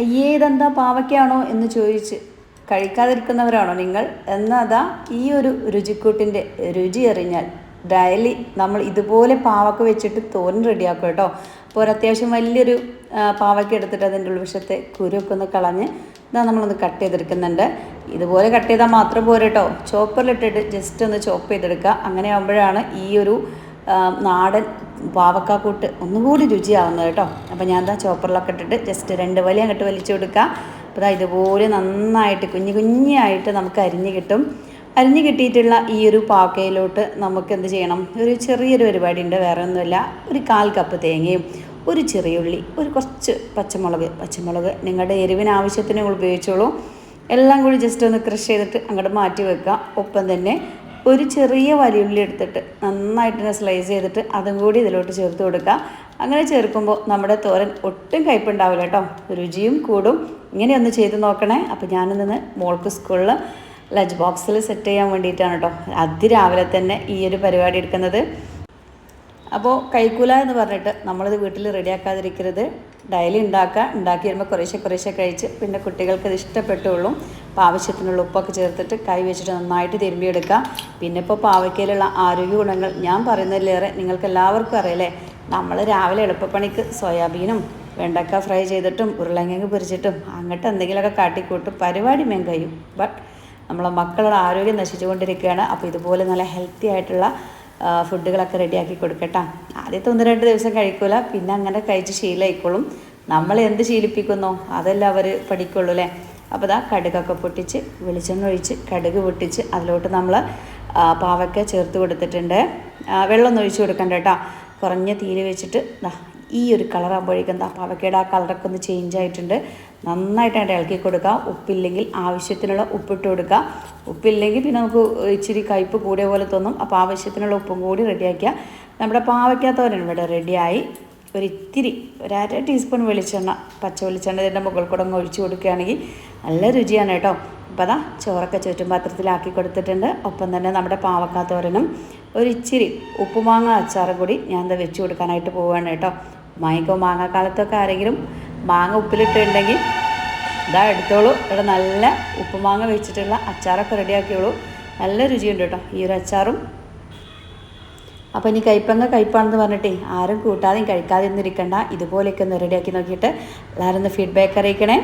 അയ്യേ ഇതെന്താ പാവയ്ക്കാണോ എന്ന് ചോദിച്ച് കഴിക്കാതിരിക്കുന്നവരാണോ നിങ്ങൾ? എന്നതാ ഈ ഒരു രുചിക്കൂട്ടിന്റെ രുചി അറിഞ്ഞാൽ ഡയലി നമ്മൾ ഇതുപോലെ പാവക്ക വെച്ചിട്ട് തോരൻ റെഡിയാക്കും കേട്ടോ. അപ്പോൾ ഒരു അത്യാവശ്യം വലിയൊരു പാവയ്ക്ക എടുത്തിട്ട് അതിന്റെ ഉൾവശത്തെ കുരുവൊക്കെ ഒന്ന് കളഞ്ഞ് ഇതാ നമ്മളൊന്ന് കട്ട് ചെയ്തെടുക്കുന്നുണ്ട്. ഇതുപോലെ കട്ട് ചെയ്താൽ മാത്രം പോരെ കേട്ടോ. ചോപ്പറിലിട്ടിട്ട് ജസ്റ്റ് ഒന്ന് ചോപ്പ് ചെയ്തെടുക്കുക. അങ്ങനെ ആകുമ്പോഴാണ് ഈ ഒരു നാടൻ പാവക്കാക്കൂട്ട് ഒന്നുകൂടി രുചിയാവുന്നത് കേട്ടോ. അപ്പോൾ ഞാൻ എന്താ ചോപ്പറിലൊക്കെ ഇട്ടിട്ട് ജസ്റ്റ് രണ്ട് വലിയ അങ്ങോട്ട് വലിച്ചു കൊടുക്കുക അപ്പോൾ ഇതാ ഇതുപോലെ നന്നായിട്ട് കുഞ്ഞു കുഞ്ഞായിട്ട് നമുക്ക് അരിഞ്ഞ് കിട്ടും. അരിഞ്ഞ് കിട്ടിയിട്ടുള്ള ഈ ഒരു പാക്കയിലോട്ട് നമുക്ക് എന്ത് ചെയ്യണം? ഒരു ചെറിയൊരു പരിപാടി ഉണ്ട് വേറെ ഒന്നുമില്ല ഒരു കാൽ കപ്പ് തേങ്ങയും ഒരു ചെറിയ ഉള്ളി ഒരു കുറച്ച് പച്ചമുളക് പച്ചമുളക് നിങ്ങളുടെ എരിവിന് ആവശ്യത്തിന് ഉപയോഗിച്ചോളൂ. എല്ലാം കൂടി ജസ്റ്റ് ഒന്ന് ക്രഷ് ചെയ്തിട്ട് അങ്ങോട്ട് മാറ്റി വെക്കുക. ഒപ്പം തന്നെ ഒരു ചെറിയ വലിയുള്ളി എടുത്തിട്ട് നന്നായിട്ട് സ്ലൈസ് ചെയ്തിട്ട് അതും കൂടി ഇതിലോട്ട് ചേർത്ത് കൊടുക്കുക അങ്ങനെ ചേർക്കുമ്പോൾ നമ്മുടെ തോരൻ ഒട്ടും കയ്പുണ്ടാവില്ല കേട്ടോ. രുചിയും കൂടും. ഇങ്ങനെയൊന്ന് ചെയ്ത് നോക്കണേ. അപ്പോൾ ഞാനിന്ന് മോൾക്ക് സ്കൂളിൽ ലഞ്ച് ബോക്സിൽ സെറ്റ് ചെയ്യാൻ വേണ്ടിയിട്ടാണ് കേട്ടോ. അതിരാവിലെ തന്നെ ഈ ഒരു പരിപാടി എടുക്കുന്നത്. അപ്പോൾ കൈക്കൂല എന്ന് പറഞ്ഞിട്ട് നമ്മളിത് വീട്ടിൽ റെഡിയാക്കാതിരിക്കരുത് ഡയലി ഉണ്ടാക്കുക. ഉണ്ടാക്കി വരുമ്പോൾ കുറേശ്ശെ കുറേശ്ശെ കഴിച്ച് പിന്നെ കുട്ടികൾക്ക് ഇത് ഇഷ്ടപ്പെട്ടുള്ളൂ അപ്പോൾ ആവശ്യത്തിനുള്ള ഉപ്പൊക്കെ ചേർത്തിട്ട് കൈ വെച്ചിട്ട് നന്നായിട്ട് തിരുമ്പിയെടുക്കുക പിന്നെ ഇപ്പോൾ പാവയ്ക്കയിലുള്ള ആരോഗ്യ ഗുണങ്ങൾ ഞാൻ പറയുന്നതിലേറെ നിങ്ങൾക്ക് എല്ലാവർക്കും അറിയാലേ നമ്മൾ രാവിലെ എളുപ്പപ്പണിക്ക് സോയാബീനും വെണ്ടക്ക ഫ്രൈ ചെയ്തിട്ടും ഉരുളങ്കിഴങ്ങ് പൊരിച്ചിട്ടും അങ്ങോട്ട് എന്തെങ്കിലുമൊക്കെ കാട്ടിക്കൂട്ടും പരിപാടി മേൻ കഴിയും. ബട്ട് നമ്മളെ മക്കളുടെ ആരോഗ്യം നശിച്ചുകൊണ്ടിരിക്കുകയാണ്. അപ്പോൾ ഇതുപോലെ നല്ല ഹെൽത്തി ആയിട്ടുള്ള ഫുഡുകളൊക്കെ റെഡിയാക്കി കൊടുക്കട്ടാ. ആദ്യത്തെ ഒന്ന് രണ്ട് ദിവസം കഴിക്കൂല പിന്നെ അങ്ങനെ കഴിച്ച് ശീലമായിക്കോളും. നമ്മൾ എന്ത് ശീലിപ്പിക്കുന്നോ അതെല്ലാം അവർ പഠിക്കുള്ളൂ അല്ലേ? അപ്പോൾ ദാ കടുകൊക്കെ പൊട്ടിച്ച് വെളിച്ചെണ്ണ ഒഴിച്ച് കടുക് പൊട്ടിച്ച് അതിലോട്ട് നമ്മൾ പാവയ്ക്ക ചേർത്ത് കൊടുത്തിട്ടുണ്ട്. വെള്ളം വെള്ളമൊന്നും ഒഴിച്ച് കൊടുക്കണ്ട കേട്ടോ. കുറഞ്ഞ തീര് വെച്ചിട്ട് ഈ ഒരു കളറാകുമ്പോഴേക്കും എന്താ പാവയ്ക്കയുടെ ആ കളറൊക്കെ ഒന്ന് ചേഞ്ച് ആയിട്ടുണ്ട്. നന്നായിട്ട് അതിന്റെ ഇളക്കി കൊടുക്കുക. ഉപ്പില്ലെങ്കിൽ ആവശ്യത്തിനുള്ള ഉപ്പിട്ട് കൊടുക്കുക. ഉപ്പില്ലെങ്കിൽ പിന്നെ നമുക്ക് ഇച്ചിരി കയ്പ്പ് കൂടിയ പോലെ തോന്നും. അപ്പോൾ ആവശ്യത്തിനുള്ള ഉപ്പും കൂടി റെഡിയാക്കുക നമ്മുടെ പാവയ്ക്കാത്തവരാണ് ഇവിടെ റെഡിയായി ഒരു ഒരര ടീസ്പൂൺ വെളിച്ചെണ്ണ പച്ച വെളിച്ചെണ്ണ ഇതിന്റെ മുകൾ കൂടെ ഒഴിച്ച് കൊടുക്കുകയാണെങ്കിൽ നല്ല രുചിയാണ് കേട്ടോ. അപ്പോൾ അതാ ചോറൊക്കെ ചുറ്റും പാത്രത്തിലാക്കി കൊടുത്തിട്ടുണ്ട്. ഒപ്പം തന്നെ നമ്മുടെ പാവക്കാ തോരനും ഒരു ഇച്ചിരി ഉപ്പുമാങ്ങ അച്ചാറും കൂടി ഞാൻ എന്താ വെച്ച് കൊടുക്കാനായിട്ട് പോവുകയാണ് കേട്ടോ. മാങ്ങയ്ക്കോ മാങ്ങാക്കാലത്തൊക്കെ ആരെങ്കിലും മാങ്ങ ഉപ്പിലിട്ടുണ്ടെങ്കിൽ ഇതാ എടുത്തോളൂ. ഇവിടെ നല്ല ഉപ്പുമാങ്ങ വെച്ചിട്ടുള്ള അച്ചാറൊക്കെ റെഡിയാക്കിയോളൂ നല്ല രുചിയുണ്ട് കേട്ടോ. ഈ ഒരു അച്ചാറും അപ്പോൾ ഇനി കയ്പങ്ങ കയ്പാണെന്ന് പറഞ്ഞിട്ടേ ആരും കൂട്ടാതെയും കഴിക്കാതെ ഒന്നും ഇരിക്കണ്ട. ഇതുപോലെയൊക്കെ ഒന്ന് റെഡിയാക്കി നോക്കിയിട്ട് എല്ലാവരും ഒന്ന് ഫീഡ്ബാക്ക് അറിയിക്കണേ.